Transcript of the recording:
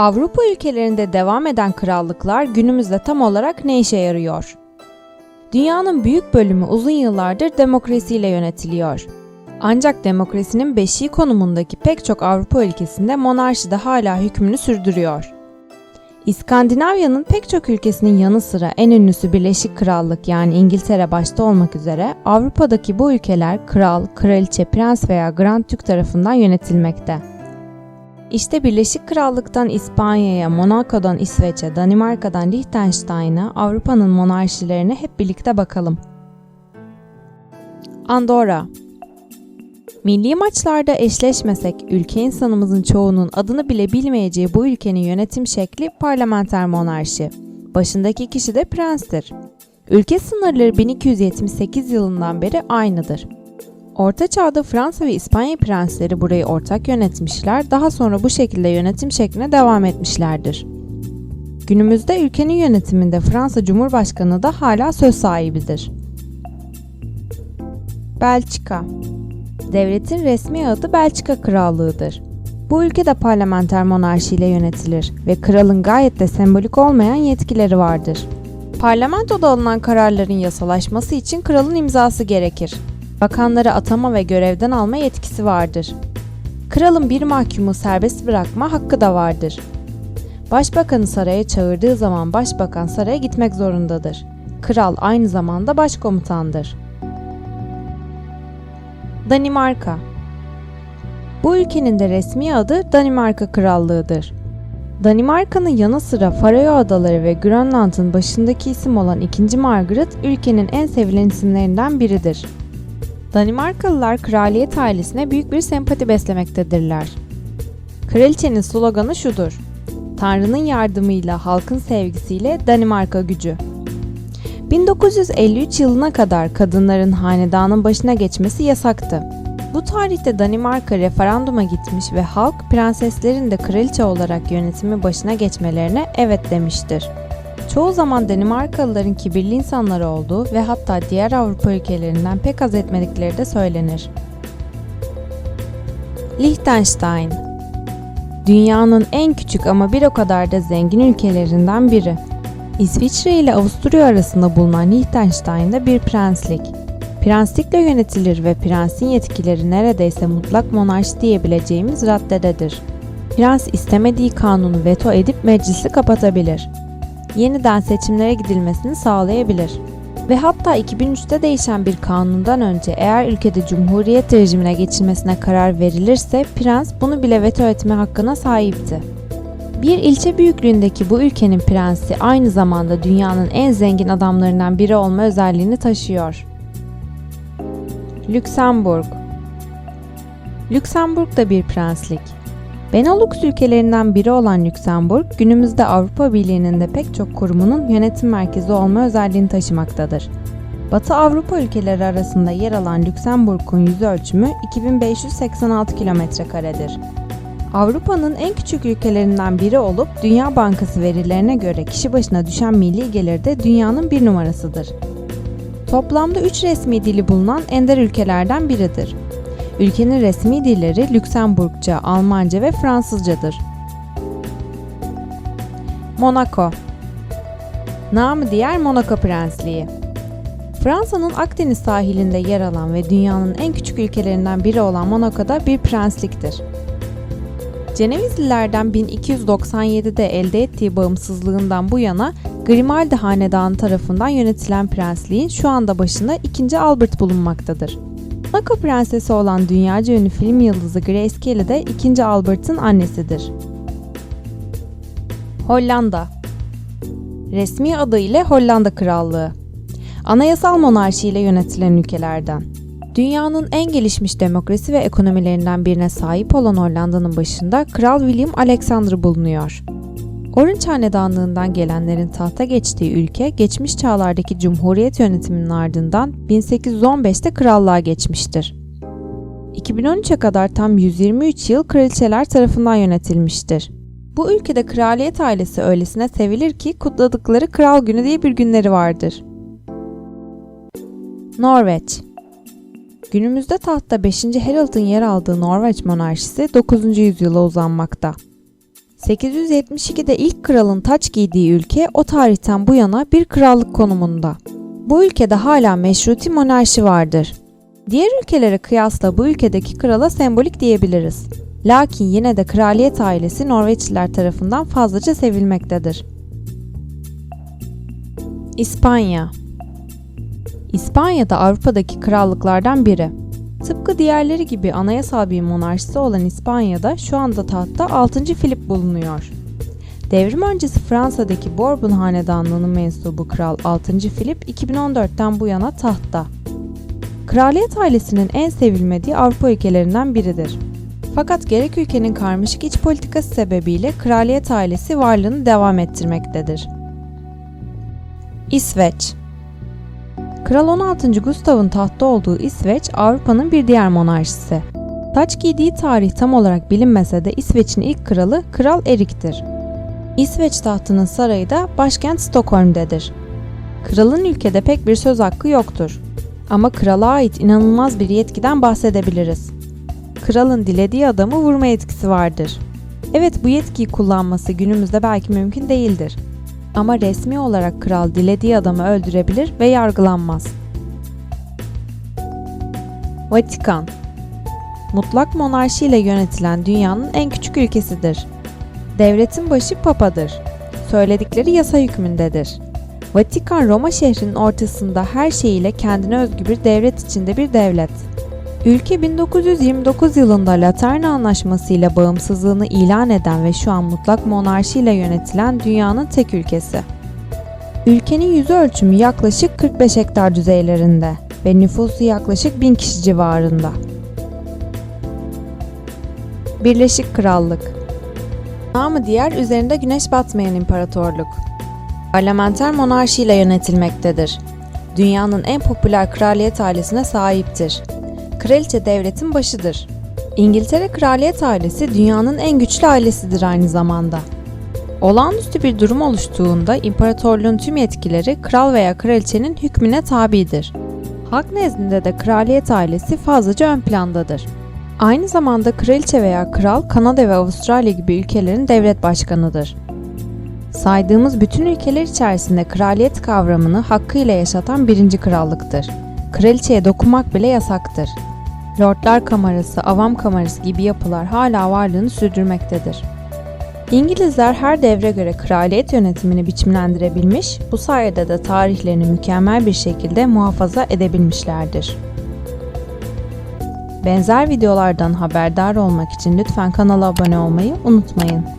Avrupa ülkelerinde devam eden krallıklar günümüzde tam olarak ne işe yarıyor? Dünyanın büyük bölümü uzun yıllardır demokrasiyle yönetiliyor. Ancak demokrasinin beşiği konumundaki pek çok Avrupa ülkesinde monarşi de hala hükmünü sürdürüyor. İskandinavya'nın pek çok ülkesinin yanı sıra en ünlüsü Birleşik Krallık yani İngiltere başta olmak üzere Avrupa'daki bu ülkeler kral, kraliçe, prens veya grand dük tarafından yönetilmekte. İşte Birleşik Krallık'tan İspanya'ya, Monaco'dan İsveç'e, Danimarka'dan Liechtenstein'a, Avrupa'nın monarşilerine hep birlikte bakalım. Andorra Milli maçlarda eşleşmesek ülke insanımızın çoğunun adını bile bilmeyeceği bu ülkenin yönetim şekli parlamenter monarşi. Başındaki kişi de prenstir. Ülke sınırları 1278 yılından beri aynıdır. Orta Çağ'da Fransa ve İspanya prensleri burayı ortak yönetmişler, daha sonra bu şekilde yönetim şekline devam etmişlerdir. Günümüzde ülkenin yönetiminde Fransa Cumhurbaşkanı da hala söz sahibidir. Belçika Devletin resmi adı Belçika Krallığı'dır. Bu ülke de parlamenter monarşiyle yönetilir ve kralın gayet de sembolik olmayan yetkileri vardır. Parlamentoda alınan kararların yasalaşması için kralın imzası gerekir. Bakanları atama ve görevden alma yetkisi vardır. Kralın bir mahkumu serbest bırakma hakkı da vardır. Başbakanı saraya çağırdığı zaman başbakan saraya gitmek zorundadır. Kral aynı zamanda başkomutandır. Danimarka Bu ülkenin de resmi adı Danimarka Krallığı'dır. Danimarka'nın yanı sıra Faroe Adaları ve Grönland'ın başındaki isim olan 2. Margaret ülkenin en sevilen isimlerinden biridir. Danimarkalılar kraliyet ailesine büyük bir sempati beslemektedirler. Kraliçenin sloganı şudur. Tanrı'nın yardımıyla, halkın sevgisiyle Danimarka gücü. 1953 yılına kadar kadınların hanedanın başına geçmesi yasaktı. Bu tarihte Danimarka referanduma gitmiş ve halk prenseslerin de kraliçe olarak yönetimi başına geçmelerine evet demiştir. Çoğu zaman Danimarkalıların kibirli insanlar olduğu ve hatta diğer Avrupa ülkelerinden pek az etmedikleri de söylenir. Liechtenstein Dünyanın en küçük ama bir o kadar da zengin ülkelerinden biri. İsviçre ile Avusturya arasında bulunan Liechtenstein'da bir prenslik. Prenslikle yönetilir ve prensin yetkileri neredeyse mutlak monarşi diyebileceğimiz raddededir. Prens istemediği kanunu veto edip meclisi kapatabilir. Yeniden seçimlere gidilmesini sağlayabilir. Ve hatta 2003'te değişen bir kanundan önce eğer ülkede cumhuriyet rejimine geçilmesine karar verilirse prens bunu bile veto etme hakkına sahipti. Bir ilçe büyüklüğündeki bu ülkenin prensi aynı zamanda dünyanın en zengin adamlarından biri olma özelliğini taşıyor. Lüksemburg Lüksemburg da bir prenslik. Benelux ülkelerinden biri olan Lüksemburg, günümüzde Avrupa Birliği'nin de pek çok kurumunun yönetim merkezi olma özelliğini taşımaktadır. Batı Avrupa ülkeleri arasında yer alan Lüksemburg'un yüz ölçümü 2586 kilometrekaredir. Avrupa'nın en küçük ülkelerinden biri olup Dünya Bankası verilerine göre kişi başına düşen milli gelir de dünyanın bir numarasıdır. Toplamda 3 resmi dili bulunan ender ülkelerden biridir. Ülkenin resmi dilleri Lüksemburgca, Almanca ve Fransızcadır. Monaco Namı diğer Monaco Prensliği Fransa'nın Akdeniz sahilinde yer alan ve dünyanın en küçük ülkelerinden biri olan Monaco'da bir prensliktir. Cenevizlilerden 1297'de elde ettiği bağımsızlığından bu yana Grimaldi Hanedanı tarafından yönetilen prensliğin şu anda başında 2. Albert bulunmaktadır. Monaco prensesi olan dünyaca ünlü film yıldızı Grace Kelly de 2. Albert'ın annesidir. Hollanda Resmi adı ile Hollanda Krallığı Anayasal monarşi ile yönetilen ülkelerden. Dünyanın en gelişmiş demokrasi ve ekonomilerinden birine sahip olan Hollanda'nın başında Kral William Alexander bulunuyor. Orange Hanedanlığından gelenlerin tahta geçtiği ülke, geçmiş çağlardaki cumhuriyet yönetiminin ardından 1815'te krallığa geçmiştir. 2013'e kadar tam 123 yıl kraliçeler tarafından yönetilmiştir. Bu ülkede kraliyet ailesi öylesine sevilir ki kutladıkları Kral Günü diye bir günleri vardır. Norveç Günümüzde tahtta 5. Harald'ın yer aldığı Norveç monarşisi 9. yüzyıla uzanmakta. 872'de ilk kralın taç giydiği ülke o tarihten bu yana bir krallık konumunda. Bu ülkede hala meşruti monarşi vardır. Diğer ülkelere kıyasla bu ülkedeki krala sembolik diyebiliriz. Lakin yine de kraliyet ailesi Norveçliler tarafından fazlaca sevilmektedir. İspanya İspanya da Avrupa'daki krallıklardan biri. Diğerleri gibi anayasal bir monarşisi olan İspanya'da şu anda tahtta 6. Filip bulunuyor. Devrim öncesi Fransa'daki Bourbon hanedanlığının mensubu Kral 6. Filip 2014'ten bu yana tahtta. Kraliyet ailesinin en sevilmediği Avrupa ülkelerinden biridir. Fakat gerek ülkenin karmaşık iç politikası sebebiyle kraliyet ailesi varlığını devam ettirmektedir. İsveç Kral 16. Gustav'ın tahtta olduğu İsveç, Avrupa'nın bir diğer monarşisi. Taç giydiği tarih tam olarak bilinmese de İsveç'in ilk kralı Kral Erik'tir. İsveç tahtının sarayı da başkent Stockholm'dedir. Kralın ülkede pek bir söz hakkı yoktur. Ama krala ait inanılmaz bir yetkiden bahsedebiliriz. Kralın dilediği adamı vurma yetkisi vardır. Evet bu yetkiyi kullanması günümüzde belki mümkün değildir. Ama resmi olarak kral dilediği adamı öldürebilir ve yargılanmaz. Vatikan Mutlak monarşi ile yönetilen dünyanın en küçük ülkesidir. Devletin başı papadır. Söyledikleri yasa hükmündedir. Vatikan Roma şehrinin ortasında her şeyiyle kendine özgü bir devlet içinde bir devlet. Ülke 1929 yılında Laterna Anlaşması ile bağımsızlığını ilan eden ve şu an mutlak monarşi ile yönetilen dünyanın tek ülkesi. Ülkenin yüz ölçümü yaklaşık 45 hektar düzeylerinde ve nüfusu yaklaşık 1000 kişi civarında. Birleşik Krallık Namı diğer üzerinde güneş batmayan imparatorluk. Parlamenter monarşi ile yönetilmektedir. Dünyanın en popüler kraliyet ailesine sahiptir. Kraliçe devletin başıdır. İngiltere kraliyet ailesi dünyanın en güçlü ailesidir aynı zamanda. Olağanüstü bir durum oluştuğunda imparatorluğun tüm yetkileri kral veya kraliçenin hükmüne tabidir. Halk nezdinde de kraliyet ailesi fazlaca ön plandadır. Aynı zamanda kraliçe veya kral Kanada ve Avustralya gibi ülkelerin devlet başkanıdır. Saydığımız bütün ülkeler içerisinde kraliyet kavramını hakkıyla yaşatan birinci krallıktır. Kraliçeye dokunmak bile yasaktır. Lordlar Kamerası, Avam Kamerası gibi yapılar hala varlığını sürdürmektedir. İngilizler her devre göre kraliyet yönetimini biçimlendirebilmiş, bu sayede de tarihlerini mükemmel bir şekilde muhafaza edebilmişlerdir. Benzer videolardan haberdar olmak için lütfen kanala abone olmayı unutmayın.